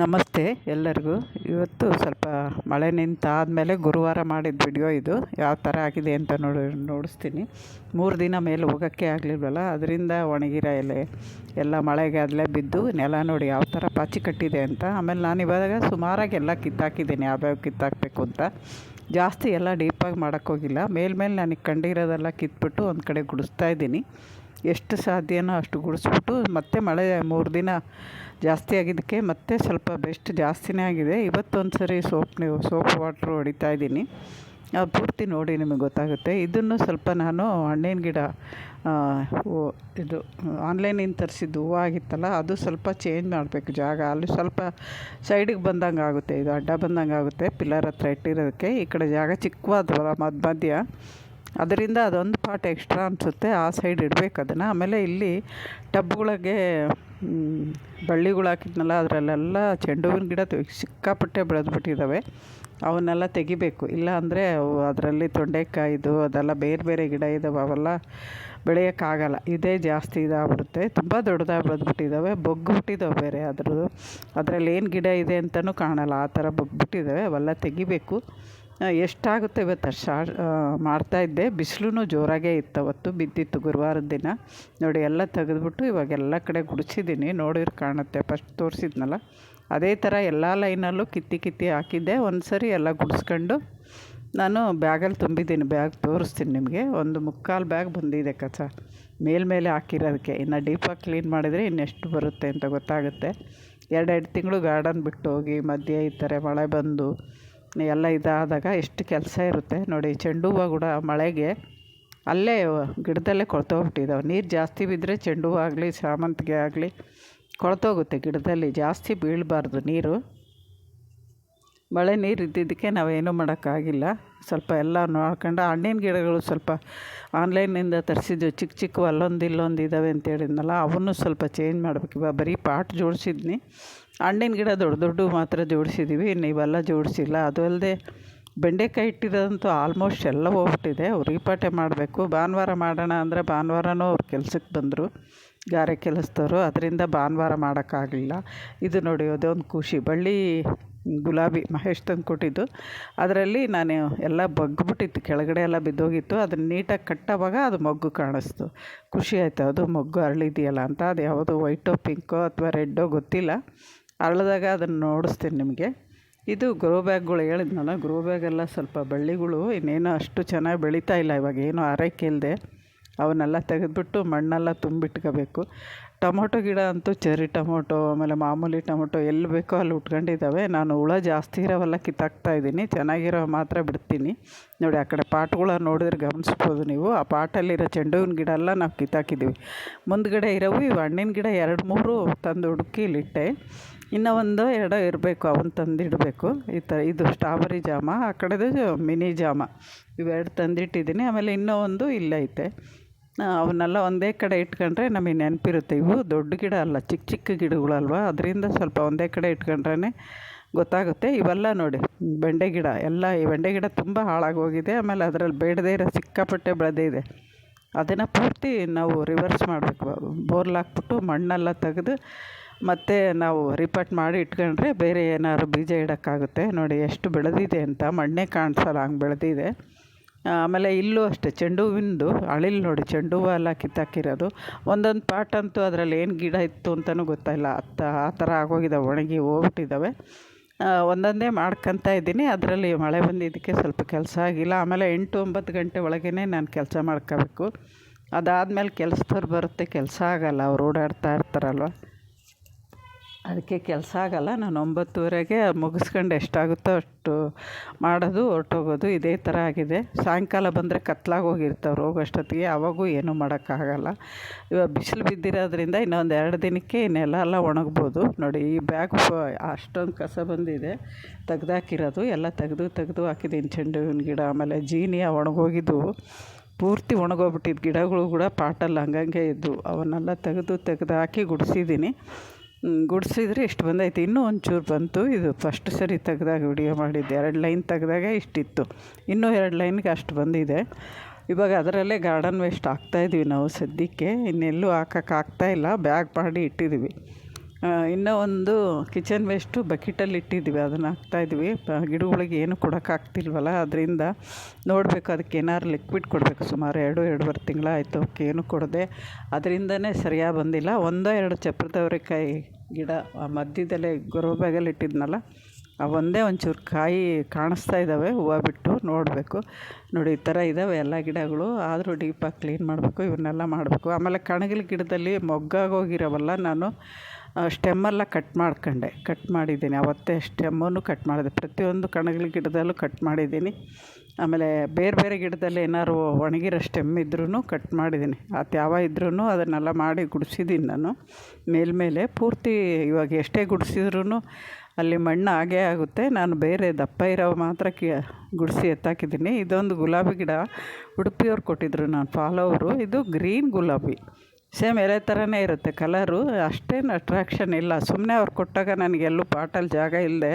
ನಮಸ್ತೆ ಎಲ್ಲರಿಗೂ. ಇವತ್ತು ಸ್ವಲ್ಪ ಮಳೆ ನಿಂತಾದಮೇಲೆ ಗುರುವಾರ ಮಾಡಿದ ವಿಡಿಯೋ ಇದು. ಯಾವ ಥರ ಆಗಿದೆ ಅಂತ ನೋಡಿ, ನೋಡಿಸ್ತೀನಿ. ಮೂರು ದಿನ ಮೇಲೆ ಹೋಗೋಕ್ಕೆ ಆಗಲಿಲ್ವಲ್ಲ? ಅದರಿಂದ ಒಣಗಿರೋ ಎಲೆ, ಎಲ್ಲ ಮಳೆಗಾದಲೇ ಬಿದ್ದು ನೆಲ ನೋಡಿ ಯಾವ ಥರ ಪಾಚಿ ಕಟ್ಟಿದೆ ಅಂತ. ಆಮೇಲೆ ನಾನು ಇವಾಗ ಸುಮಾರಾಗಿ ಎಲ್ಲ ಕಿತ್ತಾಕಿದ್ದೀನಿ. ಯಾವ್ಯಾವ ಕಿತ್ತಾಕಬೇಕು ಅಂತ. ಜಾಸ್ತಿ ಎಲ್ಲ ಡೀಪಾಗಿ ಮಾಡೋಕ್ಕೋಗಿಲ್ಲ ಮೇಲ್ಮೇಲೆ ನನಗೆ ಕಂಡಿರೋದೆಲ್ಲ ಕಿತ್ಬಿಟ್ಟು ಒಂದು ಕಡೆ ಗುಡಿಸ್ತಾ ಇದ್ದೀನಿ. ಎಷ್ಟು ಸಾಧ್ಯನೋ ಅಷ್ಟು ಗುಡಿಸ್ಬಿಟ್ಟು ಮತ್ತೆ ಮಳೆ ಮೂರು ದಿನ ಜಾಸ್ತಿ ಆಗಿದ್ದಕ್ಕೆ ಮತ್ತೆ ಸ್ವಲ್ಪ ಬೆಸ್ಟ್ ಜಾಸ್ತಿನೇ ಆಗಿದೆ. ಇವತ್ತೊಂದು ಸರಿ ಸೋಪ್ ನೀವು ಸೋಪ್ ವಾಟ್ರ್ ಹೊಡಿತಾ ಇದ್ದೀನಿ. ಅದು ಪೂರ್ತಿ ನೋಡಿ ನಿಮಗೆ ಗೊತ್ತಾಗುತ್ತೆ. ಇದನ್ನು ಸ್ವಲ್ಪ ನಾನು ಹಣ್ಣಿನ ಗಿಡ ಇದು ಆನ್ಲೈನಿಂದ ತರಿಸಿದ್ದು ಹೂವು ಆಗಿತ್ತಲ್ಲ, ಅದು ಸ್ವಲ್ಪ ಚೇಂಜ್ ಮಾಡಬೇಕು ಜಾಗ. ಅಲ್ಲಿ ಸ್ವಲ್ಪ ಸೈಡಿಗೆ ಬಂದಂಗೆ ಆಗುತ್ತೆ. ಇದು ಅಡ್ಡ ಬಂದಂಗೆ ಆಗುತ್ತೆ. ಪಿಲ್ಲರ್ ಹತ್ರ ಇಟ್ಟಿರೋದಕ್ಕೆ. ಈ ಕಡೆ ಜಾಗ ಚಿಕ್ಕವಾದ ಮಧ್ಯ ಮಧ್ಯ ಅದರಿಂದ ಅದೊಂದು ಪಾಟ್ ಎಕ್ಸ್ಟ್ರಾ ಅನಿಸುತ್ತೆ. ಆ ಸೈಡ್ ಇಡಬೇಕು ಅದನ್ನು. ಆಮೇಲೆ ಇಲ್ಲಿ ಟಬ್ಗಳಿಗೆ ಬಳ್ಳಿಗಳು ಹಾಕಿದ್ನಲ್ಲ, ಅದರಲ್ಲೆಲ್ಲ ಚೆಂಡು ಹೂವಿನ ಗಿಡ ಸಿಕ್ಕಾಪಟ್ಟೆ ಬೆಳೆದ್ಬಿಟ್ಟಿದ್ದಾವೆ ಅವನ್ನೆಲ್ಲ ತೆಗಿಬೇಕು. ಇಲ್ಲ ಅಂದರೆ ಅವು ಅದರಲ್ಲಿ ತೊಂಡೆಕಾಯಿದು, ಅದೆಲ್ಲ ಬೇರೆ ಬೇರೆ ಗಿಡ ಇದ್ದಾವೆ ಅವೆಲ್ಲ ಬೆಳೆಯೋಕ್ಕಾಗಲ್ಲ. ಇದೇ ಜಾಸ್ತಿ ಇದಾಗ್ಬಿಡುತ್ತೆ. ತುಂಬ ದೊಡ್ಡದಾಗಿ ಬೆಳೆದ್ಬಿಟ್ಟಿದ್ದಾವೆ ಬೊಗ್ಬಿಟ್ಟಿದ್ದಾವೆ ಬೇರೆ. ಅದ್ರದ್ದು, ಅದರಲ್ಲಿ ಏನು ಗಿಡ ಇದೆ ಅಂತಲೂ ಕಾಣಲ್ಲ. ಆ ಥರ ಬೊಗ್ಬಿಟ್ಟಿದ್ದಾವೆ ಅವೆಲ್ಲ ತೆಗಿಬೇಕು. ಎಷ್ಟಾಗುತ್ತೆ ಇವತ್ತು ಶಾ ಮಾಡ್ತಾಯಿದ್ದೆ ಬಿಸಿಲೂ ಜೋರಾಗೇ ಇತ್ತು ಅವತ್ತು, ಬಿದ್ದಿತ್ತು ಗುರುವಾರದ ದಿನ. ನೋಡಿ, ಎಲ್ಲ ತೆಗೆದ್ಬಿಟ್ಟು ಇವಾಗ ಎಲ್ಲ ಕಡೆ ಗುಡಿಸಿದ್ದೀನಿ. ನೋಡಿದ್ರೆ ಕಾಣುತ್ತೆ. ಫಸ್ಟ್ ತೋರಿಸಿದ್ನಲ್ಲ. ಅದೇ ಥರ ಎಲ್ಲ ಲೈನಲ್ಲೂ ಕಿತ್ತಿ ಕಿತ್ತಿ ಹಾಕಿದ್ದೆ. ಒಂದು ಸರಿ ಎಲ್ಲ ಗುಡಿಸ್ಕೊಂಡು ನಾನು ಬ್ಯಾಗಲ್ಲಿ ತುಂಬಿದ್ದೀನಿ. ಬ್ಯಾಗ್ ತೋರಿಸ್ತೀನಿ ನಿಮಗೆ. ಒಂದು ಮುಕ್ಕಾಲು ಬ್ಯಾಗ್ ಬಂದಿದೆ ಕಸ. ಮೇಲ್ಮೇಲೆ ಹಾಕಿರೋದಕ್ಕೆ. ಇನ್ನು ಡೀಪಾಗಿ ಕ್ಲೀನ್ ಮಾಡಿದರೆ ಇನ್ನೆಷ್ಟು ಬರುತ್ತೆ ಅಂತ ಗೊತ್ತಾಗುತ್ತೆ. ಎರಡೆರಡು ತಿಂಗಳು ಗಾರ್ಡನ್ ಬಿಟ್ಟು ಹೋಗಿ ಮಧ್ಯೆ ಈ ಥರ ಮಳೆ ಬಂದು ಎಲ್ಲ ಇದಾದಾಗ ಎಷ್ಟು ಕೆಲಸ ಇರುತ್ತೆ ನೋಡಿ ಚೆಂಡು ಹೂವು ಕೂಡ ಮಳೆಗೆ ಅಲ್ಲೇ ಗಿಡದಲ್ಲೇ ಕೊಳ್ತೋಗ್ಬಿಟ್ಟಿದ್ದಾವೆ ನೀರು ಜಾಸ್ತಿ ಬಿದ್ದರೆ ಚೆಂಡು ಹೂವು ಆಗಲಿ, ಸಾಮಂತಿಗೆ ಆಗಲಿ ಕೊಳ್ತೋಗುತ್ತೆ ಗಿಡದಲ್ಲಿ, ಜಾಸ್ತಿ ಬೀಳಬಾರ್ದು ನೀರು. ಮಳೆ ನೀರು ಇದ್ದಿದ್ದಕ್ಕೆ ನಾವೇನೂ ಮಾಡೋಕ್ಕಾಗಿಲ್ಲ. ಸ್ವಲ್ಪ ಎಲ್ಲ ನೋಡ್ಕೊಂಡು ಹಣ್ಣಿನ ಗಿಡಗಳು ಸ್ವಲ್ಪ ಆನ್ಲೈನಿಂದ ತರಿಸಿದ್ದು ಚಿಕ್ಕ ಚಿಕ್ಕ ಅಲ್ಲೊಂದು ಇಲ್ಲೊಂದು ಇದ್ದಾವೆ ಅಂತ ಹೇಳಿದ್ನಲ್ಲ, ಅವನ್ನು ಸ್ವಲ್ಪ ಚೇಂಜ್ ಮಾಡಬೇಕು. ಇವಾಗ ಬರೀ ಪಾಟ್ ಜೋಡಿಸಿದ್ನಿ. ಹಣ್ಣಿನ ಗಿಡ ದೊಡ್ಡ ದೊಡ್ಡ ಮಾತ್ರ ಜೋಡಿಸಿದ್ದೀವಿ ಇನ್ನು ಇವೆಲ್ಲ ಜೋಡಿಸಿಲ್ಲ. ಅದು ಅಲ್ಲದೆ ಬೆಂಡೆಕಾಯಿ ಇಟ್ಟಿರೋದಂತೂ ಆಲ್ಮೋಸ್ಟ್ ಎಲ್ಲ ಹೋಗ್ಬಿಟ್ಟಿದೆ. ಪಾಠ ಮಾಡಬೇಕು. ಭಾನುವಾರ ಮಾಡೋಣ ಅಂದರೆ ಭಾನುವಾರನೂ ಅವ್ರು ಕೆಲ್ಸಕ್ಕೆ ಬಂದರು. ಗಾರೆ ಕೆಲಸದವರು. ಅದರಿಂದ ಭಾನುವಾರ ಮಾಡೋಕ್ಕಾಗಲಿಲ್ಲ. ಇದು ನೋಡಿ, ಅದೊಂದು ಖುಷಿ. ಬಳ್ಳಿ ಗುಲಾಬಿ ಮಹೇಶ್ ತಂದು ಕೊಟ್ಟಿದ್ದು. ಅದರಲ್ಲಿ ನಾನು ಎಲ್ಲ ಬಗ್ಗಿಬಿಟ್ಟಿತ್ತು, ಕೆಳಗಡೆ ಎಲ್ಲ ಬಿದ್ದೋಗಿತ್ತು. ಅದನ್ನು ನೀಟಾಗಿ ಕಟ್ಟೋವಾಗ ಅದು ಮೊಗ್ಗು ಕಾಣಿಸ್ತು. ಖುಷಿ ಆಯಿತು, ಅದು ಮೊಗ್ಗು ಅರಳಿದೆಯಲ್ಲ ಅಂತ. ಅದು ಯಾವುದು ವೈಟೋ, ಪಿಂಕೋ ಅಥವಾ ರೆಡ್ಡೋ ಗೊತ್ತಿಲ್ಲ. ಅರಳಿದಾಗ ಅದನ್ನು ನೋಡಿಸ್ತೀನಿ ನಿಮಗೆ. ಇದು ಗ್ರೋ ಬ್ಯಾಗ್ಗಳು ಹೇಳಿದ್ನಲ್ಲ ಗ್ರೋ ಬ್ಯಾಗೆಲ್ಲ ಸ್ವಲ್ಪ ಬಳ್ಳಿಗಳು, ಇನ್ನೇನು ಅಷ್ಟು ಚೆನ್ನಾಗಿ ಬೆಳೀತಾ ಇಲ್ಲ. ಇವಾಗ ಏನೂ ಆರೈಕೆ ಇಲ್ಲದೆ ಅವನ್ನೆಲ್ಲ ತೆಗೆದ್ಬಿಟ್ಟು ಮಣ್ಣೆಲ್ಲ ತುಂಬಿಟ್ಕೋಬೇಕು. ಟೊಮೊಟೊ ಗಿಡ ಅಂತೂ ಚೆರಿ ಟೊಮೊಟೊ, ಆಮೇಲೆ ಮಾಮೂಲಿ ಟೊಮೊಟೊ ಎಲ್ಲಿ ಬೇಕೋ ಅಲ್ಲಿ ಉಟ್ಕೊಂಡಿದ್ದಾವೆ. ನಾನು ಹುಳ ಜಾಸ್ತಿ ಇರೋವೆಲ್ಲ ಕಿತ್ತಾಕ್ತಾ ಇದ್ದೀನಿ. ಚೆನ್ನಾಗಿರೋ ಮಾತ್ರ ಬಿಡ್ತೀನಿ. ನೋಡಿ, ಆ ಕಡೆ ಪಾಟ್ಗಳ ನೋಡಿದ್ರೆ ಗಮನಿಸ್ಬೋದು ನೀವು. ಆ ಪಾಟಲ್ಲಿರೋ ಚೆಂಡು ಹೂವಿನ ಗಿಡ ಎಲ್ಲ ನಾವು ಕಿತ್ತಾಕಿದ್ದೀವಿ. ಮುಂದ್ಗಡೆ ಇರೋವು ಇವು. ಹಣ್ಣಿನ ಗಿಡ ಎರಡು ಮೂರು ತಂದು ಹುಡುಕಿ ಇಲ್ಲಿಟ್ಟೆ ಇನ್ನು ಒಂದು ಎರಡೋ ಇರಬೇಕು. ಅವನ್ನ ತಂದಿಡಬೇಕು ಈ ಥರ ಇದು ಸ್ಟ್ರಾಬೆರಿ ಜಾಮ. ಆ ಕಡೆದು ಮಿನಿ ಜಾಮ. ಇವೆರಡು ತಂದಿಟ್ಟಿದ್ದೀನಿ. ಆಮೇಲೆ ಇನ್ನೂ ಒಂದು ಇಲ್ಲೈತೆ. ಅವನ್ನೆಲ್ಲ ಒಂದೇ ಕಡೆ ಇಟ್ಕೊಂಡ್ರೆ ನಮಗೆ ನೆನಪಿರುತ್ತೆ. ಇವು ದೊಡ್ಡ ಗಿಡ ಅಲ್ಲ, ಚಿಕ್ಕ ಚಿಕ್ಕ ಗಿಡಗಳಲ್ವ? ಅದರಿಂದ ಸ್ವಲ್ಪ ಒಂದೇ ಕಡೆ ಇಟ್ಕೊಂಡ್ರೇ ಗೊತ್ತಾಗುತ್ತೆ. ಇವೆಲ್ಲ ನೋಡಿ, ಬೆಂಡೆ ಗಿಡ, ಎಲ್ಲ ಈ ಬೆಂಡೆ ಗಿಡ ತುಂಬ ಹಾಳಾಗೋಗಿದೆ ಆಮೇಲೆ ಅದರಲ್ಲಿ ಬೇಡದೇ ಇರೋ ಸಿಕ್ಕಾಪಟ್ಟೆ ಬೆಳೆದಿದೆ ಅದನ್ನು ಪೂರ್ತಿ ನಾವು ರಿವರ್ಸ್ ಮಾಡಬೇಕು. ಬೋರ್ಲ್ ಹಾಕ್ಬಿಟ್ಟು ಮಣ್ಣೆಲ್ಲ ತೆಗೆದು ಮತ್ತು ನಾವು ರಿಪಟ್ ಮಾಡಿ ಇಟ್ಕೊಂಡ್ರೆ ಬೇರೆ ಏನಾದ್ರು ಬೀಜ ಇಡೋಕ್ಕಾಗುತ್ತೆ. ನೋಡಿ, ಎಷ್ಟು ಬೆಳೆದಿದೆ ಅಂತ. ಮಣ್ಣೇ ಕಾಣಿಸಲ್ಲ, ಹಂಗೆ ಬೆಳೆದಿದೆ. ಆಮೇಲೆ ಇಲ್ಲೂ ಅಷ್ಟೆ ಚೆಂಡು ಹೂವಿಂದು ಅಳಿಲ್ ನೋಡಿ ಚೆಂಡು ಹೂವು ಎಲ್ಲ ಕಿತ್ತಾಕಿರೋದು. ಒಂದೊಂದು ಪಾಟ್ ಅಂತೂ ಅದರಲ್ಲಿ ಏನು ಗಿಡ ಇತ್ತು ಅಂತಲೂ ಗೊತ್ತಾಯಿಲ್ಲ. ಅತ್ತ, ಆ ಥರ ಆಗೋಗಿದ್ದಾವೆ ಒಣಗಿ ಹೋಗ್ಬಿಟ್ಟಿದ್ದಾವೆ ಒಂದೊಂದೇ ಮಾಡ್ಕೊತಾ ಇದ್ದೀನಿ. ಅದರಲ್ಲಿ ಮಳೆ ಬಂದಿದ್ದಕ್ಕೆ ಸ್ವಲ್ಪ ಕೆಲಸ ಆಗಿಲ್ಲ. ಆಮೇಲೆ ಎಂಟು ಒಂಬತ್ತು ಗಂಟೆ ಒಳಗೇ ನಾನು ಕೆಲಸ ಮಾಡ್ಕೋಬೇಕು. ಅದಾದಮೇಲೆ ಕೆಲಸದವ್ರು ಬರುತ್ತೆ, ಕೆಲಸ ಆಗೋಲ್ಲ. ಅವ್ರು ಓಡಾಡ್ತಾ ಇರ್ತಾರಲ್ವ? ಅದಕ್ಕೆ ಕೆಲಸ ಆಗೋಲ್ಲ. ನಾನು ಒಂಬತ್ತುವರೆಗೆ ಮುಗಿಸ್ಕೊಂಡು ಎಷ್ಟಾಗುತ್ತೋ ಅಷ್ಟು ಮಾಡೋದು, ಹೊರ್ಟೋಗೋದು ಇದೇ ಥರ ಆಗಿದೆ. ಸಾಯಂಕಾಲ ಬಂದರೆ ಕತ್ಲಾಗಿ ಹೋಗಿರ್ತಾವೆ ರೋಗ ಅಷ್ಟೊತ್ತಿಗೆ. ಆವಾಗೂ ಏನೂ ಮಾಡೋಕ್ಕಾಗಲ್ಲ. ಇವಾಗ ಬಿಸಿಲು ಬಿದ್ದಿರೋದ್ರಿಂದ ಇನ್ನೊಂದು ಎರಡು ದಿನಕ್ಕೆ ಇನ್ನೆಲ್ಲ ಎಲ್ಲ ಒಣಗ್ಬೋದು. ನೋಡಿ, ಈ ಬ್ಯಾಗ್ ಅಷ್ಟೊಂದು ಕಸ ಬಂದಿದೆ. ತೆಗ್ದಾಕಿರೋದು, ಎಲ್ಲ ತೆಗೆದು ತೆಗೆದು ಹಾಕಿದ್ದೀನಿ ಚೆಂಡು ಹೂವಿನ ಗಿಡ, ಆಮೇಲೆ ಜೀನಿಯ ಒಣಗೋಗಿದ್ದು ಪೂರ್ತಿ ಒಣಗೋಗ್ಬಿಟ್ಟಿದ್ದು. ಗಿಡಗಳು ಕೂಡ ಪಾಟಲ್ಲಿ ಹಂಗಂಗೆ ಇದ್ದವು ಅವನ್ನೆಲ್ಲ ತೆಗೆದು ತೆಗೆದು ಹಾಕಿ ಗುಡಿಸಿದ್ದೀನಿ. ಗುಡಿಸಿದ್ರೆ ಇಷ್ಟು ಬಂದೈತೆ. ಇನ್ನೂ ಒಂಚೂರು ಬಂತು. ಇದು ಫಸ್ಟ್ ಸರಿ ತೆಗೆದಾಗ ವಿಡಿಯೋ ಮಾಡಿದ್ದೆ. ಎರಡು ಲೈನ್ ತೆಗೆದಾಗ ಇಷ್ಟಿತ್ತು. ಇನ್ನೂ ಎರಡು ಲೈನ್ಗೆ ಅಷ್ಟು ಬಂದಿದೆ. ಇವಾಗ ಅದರಲ್ಲೇ ಗಾರ್ಡನ್ ವೇಸ್ಟ್ ಹಾಕ್ತಾಯಿದ್ವಿ ನಾವು ಸದ್ಯಕ್ಕೆ. ಇನ್ನೆಲ್ಲೂ ಹಾಕೋಕ್ಕಾಗ್ತಾಯಿಲ್ಲ ಬ್ಯಾಗ್ ಮಾಡಿ ಇಟ್ಟಿದ್ದೀವಿ ಇನ್ನೂ ಒಂದು ಕಿಚನ್ ವೇಸ್ಟು ಬಕೆಟಲ್ಲಿ ಇಟ್ಟಿದ್ವಿ ಅದನ್ನು ಹಾಕ್ತಾಯಿದ್ವಿ ಗಿಡಗಳಿಗೆ ಏನು ಕೊಡೋಕ್ಕಾಗ್ತಿಲ್ವಲ್ಲ ಅದರಿಂದ ನೋಡಬೇಕು ಅದಕ್ಕೆ ಏನಾದ್ರು ಲಿಕ್ವಿಡ್ ಕೊಡಬೇಕು. ಸುಮಾರು ಎರಡು, ಎರಡೂವರೆ ತಿಂಗಳಾಯಿತು ಅವಕ್ಕೆ ಏನು ಕೊಡದೆ. ಅದರಿಂದನೇ ಸರಿಯಾಗಿ ಬಂದಿಲ್ಲ. ಒಂದೋ ಎರಡು ಚಪ್ರದವರೆಕಾಯಿ ಗಿಡ ಆ ಮಧ್ಯದಲ್ಲೇ ಗೊರವ ಬ್ಯಾಗಲ್ಲಿ ಇಟ್ಟಿದ್ನಲ್ಲ ಒಂದೇ ಒಂಚೂರು ಕಾಯಿ ಕಾಣಿಸ್ತಾ ಇದ್ದಾವೆ, ಹೂವು ಬಿಟ್ಟು ನೋಡಬೇಕು. ನೋಡಿ, ಈ ಥರ ಇದ್ದಾವೆ ಎಲ್ಲ ಗಿಡಗಳು. ಆದರೂ ಡೀಪಾಗಿ ಕ್ಲೀನ್ ಮಾಡಬೇಕು ಇವನ್ನೆಲ್ಲ ಮಾಡಬೇಕು. ಆಮೇಲೆ ಕಣಗಿಲ ಗಿಡದಲ್ಲಿ ಮೊಗ್ಗಾಗೋಗಿರೋವಲ್ಲ, ನಾನು ಸ್ಟೆಮ್ಮೆಲ್ಲ ಕಟ್ ಮಾಡ್ಕೊಂಡೆ. ಕಟ್ ಮಾಡಿದ್ದೀನಿ. ಅವತ್ತೇ ಸ್ಟೆಮ್ಮನ್ನು ಕಟ್ ಮಾಡಿದೆ. ಪ್ರತಿಯೊಂದು ಕಣಗಿಲ ಗಿಡದಲ್ಲೂ ಕಟ್ ಮಾಡಿದ್ದೀನಿ. ಆಮೇಲೆ ಬೇರೆ ಬೇರೆ ಗಿಡದಲ್ಲಿ ಏನಾದ್ರು ಒಣಗಿರೋ ಸ್ಟೆಮ್ ಇದ್ರೂ ಕಟ್ ಮಾಡಿದ್ದೀನಿ. ಆ ಯಾವ ಇದ್ರೂ ಅದನ್ನೆಲ್ಲ ಮಾಡಿ ಗುಡಿಸಿದ್ದೀನಿ ನಾನು. ಮೇಲ್ಮೇಲೆ ಪೂರ್ತಿ ಇವಾಗ ಎಷ್ಟೇ ಗುಡಿಸಿದ್ರೂ ಅಲ್ಲಿ ಮಣ್ಣು ಹಾಗೇ ಆಗುತ್ತೆ. ನಾನು ಬೇರೆ ದಪ್ಪ ಇರೋ ಮಾತ್ರ ಕಿ, ಗುಡಿಸಿ ಎತ್ತಾಕಿದ್ದೀನಿ. ಇದೊಂದು ಗುಲಾಬಿ ಗಿಡ ಉಡುಪಿಯವ್ರು ಕೊಟ್ಟಿದ್ರು ನಾನು ಫಾಲೋವರು. ಇದು ಗ್ರೀನ್ ಗುಲಾಬಿ. ಸೇಮ್ ಎಲೆ ಥರನೇ ಇರುತ್ತೆ ಕಲರು. ಅಷ್ಟೇನು ಅಟ್ರಾಕ್ಷನ್ ಇಲ್ಲ. ಸುಮ್ಮನೆ ಅವ್ರು ಕೊಟ್ಟಾಗ ನನಗೆಲ್ಲೂ ಪಾಟಲ್ಲಿ ಜಾಗ ಇಲ್ಲದೆ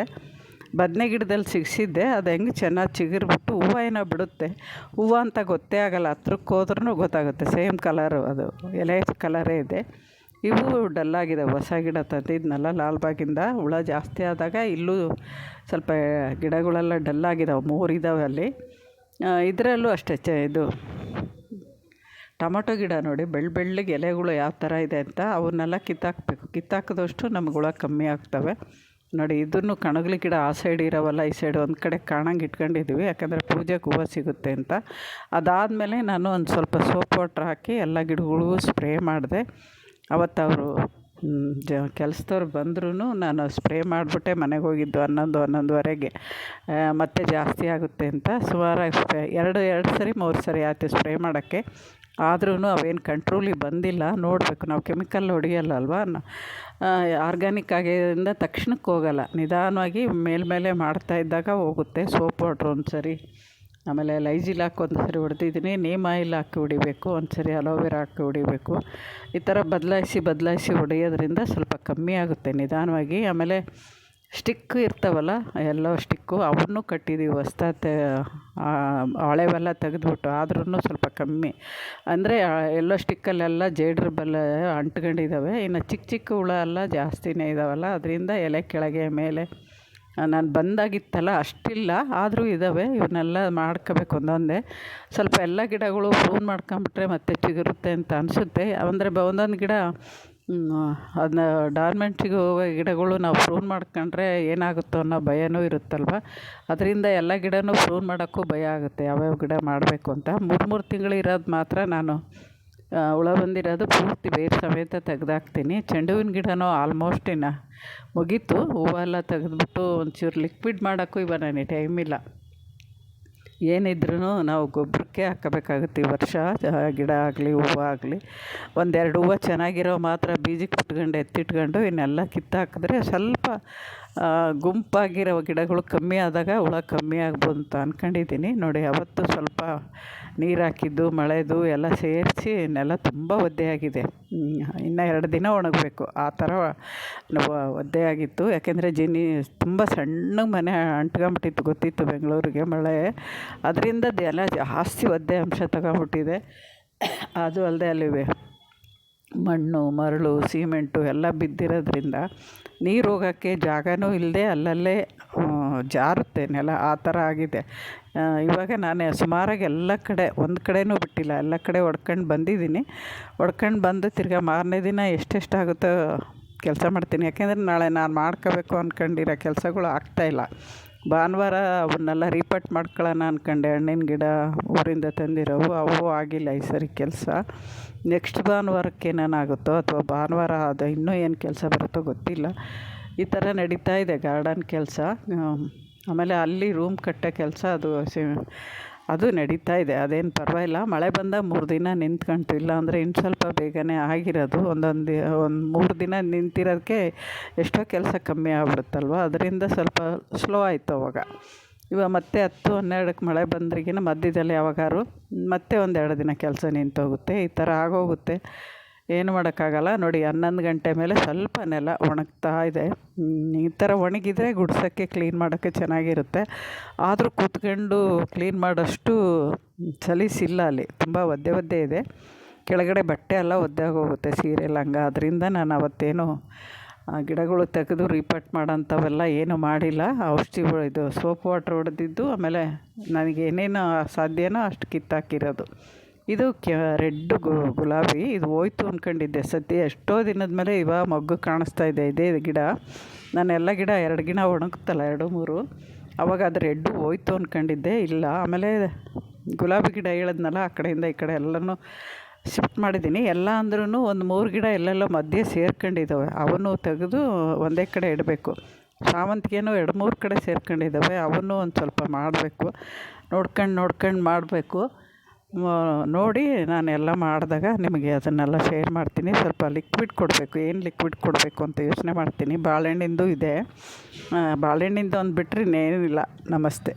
ಬದನೆ ಗಿಡದಲ್ಲಿ ಸಿಗಿಸಿದ್ದೆ, ಅದು ಹೆಂಗೆ ಚೆನ್ನಾಗಿ ಚಿಗುರ್ಬಿಟ್ಟು ಹೂವು ಏನೋ ಬಿಡುತ್ತೆ. ಹೂವು ಅಂತ ಗೊತ್ತೇ ಆಗೋಲ್ಲ ಹತ್ರಕ್ಕೆ ಹೋದ್ರೂ ಗೊತ್ತಾಗುತ್ತೆ, ಸೇಮ್ ಕಲರು ಅದು, ಎಲೆ ಕಲರೇ ಇದೆ. ಇವು ಡಲ್ಲಾಗಿದೆ, ಹೊಸ ಗಿಡ ತಂದಿದ್ನಲ್ಲ, ಲಾಲ್ಬಾಗಿಂದ. ಹುಳ ಜಾಸ್ತಿ ಆದಾಗ ಇಲ್ಲೂ ಸ್ವಲ್ಪ ಗಿಡಗಳೆಲ್ಲ ಡಲ್ಲಾಗಿದ್ದಾವೆ ಮೂರು ಅಲ್ಲಿ. ಇದರಲ್ಲೂ ಅಷ್ಟೇ ಚ, ಇದು ಟೊಮೊಟೊ ಗಿಡ ನೋಡಿ, ಬೆಳ್ಳ ಬೆಳ್ಳಗೆ ಎಲೆಗಳು ಯಾವ ಥರ ಇದೆ ಅಂತ ಅವನ್ನೆಲ್ಲ ಕಿತ್ತಾಕಬೇಕು. ಕಿತ್ತಾಕಿದಷ್ಟು ನಮ್ಗೆ ಹುಳ ಕಮ್ಮಿ ಆಗ್ತವೆ. ನೋಡಿ, ಇದನ್ನು ಕಣಗಲಿ ಗಿಡ ಆ ಸೈಡ್ ಇರೋವಲ್ಲ, ಈ ಸೈಡ್ ಒಂದು ಕಡೆ ಕಾಣಂಗೆ ಇಟ್ಕೊಂಡಿದ್ದೀವಿ ಯಾಕಂದರೆ ಪೂಜೆಗೆ ಹೂವು ಸಿಗುತ್ತೆ ಅಂತ. ಅದಾದಮೇಲೆ ನಾನು ಒಂದು ಸ್ವಲ್ಪ ಸೋಪ್ ವಾಟ್ರ್ ಹಾಕಿ ಎಲ್ಲ ಗಿಡಗಳಿಗೂ ಸ್ಪ್ರೇ ಮಾಡಿದೆ. ಅವತ್ತು ಅವರು ಜ, ಕೆಲಸದವ್ರು ಬಂದ್ರೂ ನಾನು ಸ್ಪ್ರೇ ಮಾಡಿಬಿಟ್ಟೆ. ಮನೆಗೆ ಹೋಗಿದ್ದು ಹನ್ನೊಂದು, ಹನ್ನೊಂದುವರೆಗೆ. ಮತ್ತೆ ಜಾಸ್ತಿ ಆಗುತ್ತೆ ಅಂತ. ಸುಮಾರಾಗಿ ಸ್ಪ್ರೇ ಎರಡು ಎರಡು ಸರಿ, ಮೂರು ಸರಿ ಆಯಿತು ಸ್ಪ್ರೇ ಮಾಡೋಕ್ಕೆ. ಆದ್ರೂ ಅವೇನು ಕಂಟ್ರೋಲಿಗೆ ಬಂದಿಲ್ಲ, ನೋಡಬೇಕು. ನಾವು ಕೆಮಿಕಲ್ ಹೊಡಿಯಲ್ಲ ಅಲ್ವಾ ಆರ್ಗ್ಯಾನಿಕ್ ಆಗಿರೋದ್ರಿಂದ ತಕ್ಷಣಕ್ಕೆ ಹೋಗಲ್ಲ. ನಿಧಾನವಾಗಿ ಮೇಲ್ಮೇಲೆ ಮಾಡ್ತಾ ಇದ್ದಾಗ ಹೋಗುತ್ತೆ ಸೋಪ್ ವಾಟ್ರ್ ಒಂದು ಸರಿ ಆಮೇಲೆ ಲೈಜಿಲ್ ಹಾಕಿ ಒಂದು ಸರಿ ಹೊಡೆದಿದ್ದೀನಿ, ನೀಮ್ ಆಯಿಲ್ ಹಾಕಿ ಹೊಡಿಬೇಕು ಒಂದು ಸರಿ ಅಲೋವೆರಾ ಹಾಕಿ ಹೊಡಿಬೇಕು. ಈ ಥರ ಬದಲಾಯಿಸಿ ಬದಲಾಯಿಸಿ ಹೊಡೆಯೋದ್ರಿಂದ ಸ್ವಲ್ಪ ಕಮ್ಮಿ ಆಗುತ್ತೆ ನಿಧಾನವಾಗಿ. ಆಮೇಲೆ ಸ್ಟಿಕ್ ಇರ್ತಾವಲ್ಲ, ಎಲ್ಲೋ ಸ್ಟಿಕ್ಕು, ಅವನ್ನೂ ಕಟ್ಟಿದ್ದೀವಿ ಹೊಸ್ದಾಗಿ ಹಳೆವೆಲ್ಲ ತೆಗೆದ್ಬಿಟ್ಟು ಆದ್ರೂ ಸ್ವಲ್ಪ ಕಮ್ಮಿ. ಅಂದರೆ ಎಲ್ಲೋ ಸ್ಟಿಕ್ಕಲ್ಲೆಲ್ಲ ಜೇಡ್ರ ಬಲ್ಲ ಅಂಟ್ಕೊಂಡಿದ್ದಾವೆ ಇನ್ನು ಚಿಕ್ಕ ಚಿಕ್ಕ ಹುಳ ಎಲ್ಲ ಜಾಸ್ತಿನೇ ಇದ್ದಾವಲ್ಲ ಅದರಿಂದ ಎಲೆ ಕೆಳಗೆ ಮೇಲೆ ನಾನು ಬಂದಾಗಿತ್ತಲ್ಲ, ಅಷ್ಟಿಲ್ಲ, ಆದರೂ ಇದ್ದಾವೆ ಇವನ್ನೆಲ್ಲ ಮಾಡ್ಕೋಬೇಕು ಒಂದೊಂದೇ. ಸ್ವಲ್ಪ ಎಲ್ಲ ಗಿಡಗಳು ಫೋನ್ ಮಾಡ್ಕೊಂಬಿಟ್ರೆ ಮತ್ತೆ ಚಿಗುರುತ್ತೆ ಅಂತ ಅನಿಸುತ್ತೆ. ಅಂದರೆ ಬ, ಒಂದೊಂದು ಗಿಡ ಅದನ್ನ ಡಾರ್ಮೆಂಟ್ಸಿಗೆ ಹೋಗೋ ಗಿಡಗಳು ನಾವು ಪ್ರೂನ್ ಮಾಡ್ಕೊಂಡ್ರೆ ಏನಾಗುತ್ತೋ ಅನ್ನೋ ಭಯನೂ ಇರುತ್ತಲ್ವ? ಅದರಿಂದ ಎಲ್ಲ ಗಿಡನೂ ಪ್ರೂನ್ ಮಾಡೋಕ್ಕೂ ಭಯ ಆಗುತ್ತೆ. ಯಾವ್ಯಾವ ಗಿಡ ಮಾಡಬೇಕು ಅಂತ. ಮೂರು ಮೂರು ತಿಂಗಳು ಇರೋದು ಮಾತ್ರ ನಾನು ಹುಳ ಬಂದಿರೋದು ಪೂರ್ತಿ ಬೇರು ಸಮೇತ ತೆಗೆದಾಕ್ತೀನಿ. ಚೆಂಡು ಹೂವಿನ ಗಿಡನೂ ಆಲ್ಮೋಸ್ಟ್ ಇನ್ನು ಮುಗೀತು. ಹೂವೆಲ್ಲ ತೆಗೆದ್ಬಿಟ್ಟು ಒಂಚೂರು ಲಿಕ್ವಿಡ್ ಮಾಡೋಕ್ಕೂ ಇವಾಗ ನನಗೆ ಟೈಮಿಲ್ಲ ಏನಿದ್ರೂ ನಾವು ಗೊಬ್ಬರಕ್ಕೆ ಹಾಕಬೇಕಾಗುತ್ತೆ. ವರ್ಷ ಗಿಡ ಆಗಲಿ, ಹೂವು ಆಗಲಿ. ಒಂದೆರಡು ಹೂವು ಚೆನ್ನಾಗಿರೋ ಮಾತ್ರ ಬೀಜಕ್ಕೆ ಬಿಟ್ಕೊಂಡು ಎತ್ತಿಟ್ಕೊಂಡು ಇನ್ನೆಲ್ಲ ಕಿತ್ತಾಕಿದ್ರೆ ಸ್ವಲ್ಪ ಗುಂಪಾಗಿರೋ ಗಿಡಗಳು ಕಮ್ಮಿ ಆದಾಗ ಹುಳ ಕಮ್ಮಿ ಆಗ್ಬೋದು ಅಂತ ಅಂದ್ಕೊಂಡಿದ್ದೀನಿ ನೋಡಿ, ಅವತ್ತು ಸ್ವಲ್ಪ ನೀರು ಹಾಕಿದ್ದು, ಮಳೆದು ಎಲ್ಲ ಸೇರಿಸಿ ನೆಲ ತುಂಬ ಒದ್ದೆಯಾಗಿದೆ ಇನ್ನು ಎರಡು ದಿನ ಒಣಗಬೇಕು. ಆ ಥರ ಒದ್ದೆಯಾಗಿತ್ತು ಯಾಕೆಂದರೆ ಜಿನಿ ತುಂಬ ಸಣ್ಣ ಮನೆ ಅಂಟ್ಕೊಂಬಿಟ್ಟಿತ್ತು. ಗೊತ್ತಿತ್ತು ಬೆಂಗಳೂರಿಗೆ ಮಳೆ. ಅದರಿಂದ ಎಲ್ಲ ಜಾಸ್ತಿ ಒದ್ದೆ ಅಂಶ ತಗೊಂಬಿಟ್ಟಿದೆ. ಅದು ಅಲ್ಲದೆ ಅಲ್ಲಿವೆ. ಮಣ್ಣು, ಮರಳು, ಸಿಮೆಂಟು ಎಲ್ಲ ಬಿದ್ದಿರೋದ್ರಿಂದ ನೀರು ಹೋಗೋಕ್ಕೆ ಜಾಗವೂ ಇಲ್ಲದೆ ಅಲ್ಲಲ್ಲೇ ಜಾರುತ್ತೆ ನೆಲ, ಆ ಥರ ಆಗಿದೆ. ಇವಾಗ ನಾನು ಸುಮಾರಾಗಿ ಎಲ್ಲ ಕಡೆ, ಒಂದು ಕಡೆನೂ ಬಿಟ್ಟಿಲ್ಲ, ಎಲ್ಲ ಕಡೆ ಹೊಡ್ಕೊಂಡು ಬಂದಿದ್ದೀನಿ. ಹೊಡ್ಕೊಂಡು ಬಂದು ತಿರ್ಗಾ ಮಾರನೇ ದಿನ ಎಷ್ಟೆಷ್ಟಾಗುತ್ತೋ ಕೆಲಸ ಮಾಡ್ತೀನಿ. ಯಾಕೆಂದರೆ ನಾಳೆ ನಾನು ಮಾಡ್ಕೋಬೇಕು ಅಂದ್ಕೊಂಡಿರೋ ಕೆಲಸಗಳು ಆಗ್ತಾಯಿಲ್ಲ ಭಾನುವಾರ ಅವನ್ನೆಲ್ಲ ರೀಪಟ್ ಮಾಡ್ಕೊಳ್ಳೋಣ ಅಂದ್ಕೊಂಡೆ ಹಣ್ಣಿನ ಗಿಡ ಊರಿಂದ ತಂದಿರೋವು, ಅವು ಆಗಿಲ್ಲ ಈ ಸರಿ ಕೆಲಸ. ನೆಕ್ಸ್ಟ್ ಭಾನುವಾರಕ್ಕೆ ಏನೇನಾಗುತ್ತೋ ಅಥವಾ ಭಾನುವಾರ ಅದು ಇನ್ನೂ ಏನು ಕೆಲಸ ಬರುತ್ತೋ ಗೊತ್ತಿಲ್ಲ. ಈ ಥರ ನಡೀತಾ ಇದೆ ಗಾರ್ಡನ್ ಕೆಲಸ. ಆಮೇಲೆ ಅಲ್ಲಿ ರೂಮ್ ಕಟ್ಟೋ ಕೆಲಸ ಅದು ಅದು ನಡೀತಾ ಇದೆ. ಅದೇನು ಪರವಾಗಿಲ್ಲ. ಮಳೆ ಬಂದಾಗ ಮೂರು ದಿನ ನಿಂತ್ಕೊಂತು ಇಲ್ಲ ಅಂದರೆ ಇನ್ನು ಸ್ವಲ್ಪ ಬೇಗನೆ ಆಗಿರೋದು. ಒಂದೊಂದು, ಒಂದು ಮೂರು ದಿನ ನಿಂತಿರೋದಕ್ಕೆ ಎಷ್ಟೋ ಕೆಲಸ ಕಮ್ಮಿ ಆಗ್ಬಿಡುತ್ತಲ್ವ? ಅದರಿಂದ ಸ್ವಲ್ಪ ಸ್ಲೋ ಆಯಿತು ಅವಾಗ. ಇವಾಗ ಮತ್ತೆ ಹತ್ತು ಹನ್ನೆರಡಕ್ಕೆ ಮಳೆ ಬಂದ್ರಿಗಿನ ಮಧ್ಯದಲ್ಲಿ ಯಾವಾಗಾದ್ರು ಮತ್ತೆ ಒಂದೆರಡು ದಿನ ಕೆಲಸ ನಿಂತೋಗುತ್ತೆ. ಈ ಥರ ಆಗೋಗುತ್ತೆ. ಏನು ಮಾಡೋಕ್ಕಾಗಲ್ಲ. ನೋಡಿ, ಹನ್ನೊಂದು ಗಂಟೆ ಮೇಲೆ ಸ್ವಲ್ಪ ನೆಲ ಒಣಗ್ತಾ ಇದೆ. ಈ ಥರ ಒಣಗಿದರೆ ಗುಡ್ಸೋಕ್ಕೆ ಕ್ಲೀನ್ ಮಾಡೋಕ್ಕೆ ಚೆನ್ನಾಗಿರುತ್ತೆ. ಆದರೂ ಕೂತ್ಕೊಂಡು ಕ್ಲೀನ್ ಮಾಡೋಷ್ಟು ಸಲೀಸಿಲ್ಲ ಅಲ್ಲಿ. ತುಂಬ ಒದ್ದೆ ಒದ್ದೆ ಇದೆ. ಕೆಳಗಡೆ ಬಟ್ಟೆ ಎಲ್ಲ ಒದ್ದೆ ಹೋಗುತ್ತೆ ಸೀರೆ ಲಂಗ ಅದರಿಂದ ನಾನು ಅವತ್ತೇನು ಗಿಡಗಳು ತೆಗೆದು ರೀಪಟ್ ಮಾಡೋಂಥವೆಲ್ಲ ಏನು ಮಾಡಿಲ್ಲ. ಔಷಧಿ ಇದು ಸೋಪ್ ವಾಟ್ರ್ ಹೊಡೆದಿದ್ದು. ಆಮೇಲೆ ನನಗೆ ಏನೇನು ಸಾಧ್ಯನೋ ಅಷ್ಟು ಕಿತ್ತಾಕಿರೋದು. ಇದು ಕೆ ರೆಡ್ ಗುಲಾಬಿ. ಇದು ಹೋಯ್ತು ಅಂದ್ಕೊಂಡಿದ್ದೆ ಸತಿ ಎಷ್ಟೋ ದಿನದ ಮೇಲೆ ಇವಾಗ ಮೊಗ್ಗು ಕಾಣಿಸ್ತಾ ಇದೆ. ಇದೇ ಗಿಡ. ನಾನು ಎಲ್ಲ ಗಿಡ, ಎರಡು ಗಿಡ ಒಣಗುತ್ತಲ್ಲ ಎರಡು, ಮೂರು. ಅವಾಗ ಅದು ರೆಡ್ಡು ಹೋಯ್ತು ಅಂದ್ಕೊಂಡಿದ್ದೆ ಇಲ್ಲ, ಆಮೇಲೆ ಗುಲಾಬಿ ಗಿಡ ಹೇಳಿದ್ನಲ್ಲ, ಆ ಕಡೆಯಿಂದ ಈ ಕಡೆ ಎಲ್ಲನೂ ಶಿಫ್ಟ್ ಮಾಡಿದ್ದೀನಿ. ಎಲ್ಲ ಅಂದ್ರೂ ಒಂದು ಮೂರು ಗಿಡ ಎಲ್ಲೆಲ್ಲ ಮಧ್ಯೆ ಸೇರ್ಕೊಂಡಿದ್ದಾವೆ ಅವನ್ನು ತೆಗೆದು ಒಂದೇ ಕಡೆ ಇಡಬೇಕು. ಶಾವಂತಿಗೆನೂ ಎರಡು, ಮೂರು ಕಡೆ ಸೇರ್ಕೊಂಡಿದ್ದಾವೆ ಅವನ್ನು ಒಂದು ಸ್ವಲ್ಪ ಮಾಡಬೇಕು. ನೋಡ್ಕೊಂಡು ನೋಡ್ಕೊಂಡು ಮಾಡಬೇಕು. ನೋಡಿ ನಾನು ಎಲ್ಲ ಮಾಡಿದಾಗ ನಿಮಗೆ ಅದನ್ನೆಲ್ಲ ಶೇರ್ ಮಾಡ್ತೀನಿ. ಸ್ವಲ್ಪ ಲಿಕ್ವಿಡ್ ಕೊಡಬೇಕು. ಏನು ಲಿಕ್ವಿಡ್ ಕೊಡಬೇಕು ಅಂತ ಯೋಚನೆ ಮಾಡ್ತೀನಿ. ಬಾಳೆಹಣ್ಣಿಂದು ಇದೆ. ಬಾಳೆಹಣ್ಣಿಂದು ಒಂದು ಬಿಟ್ಟರೆ ಇನ್ನೇನಿಲ್ಲ. ನಮಸ್ತೆ.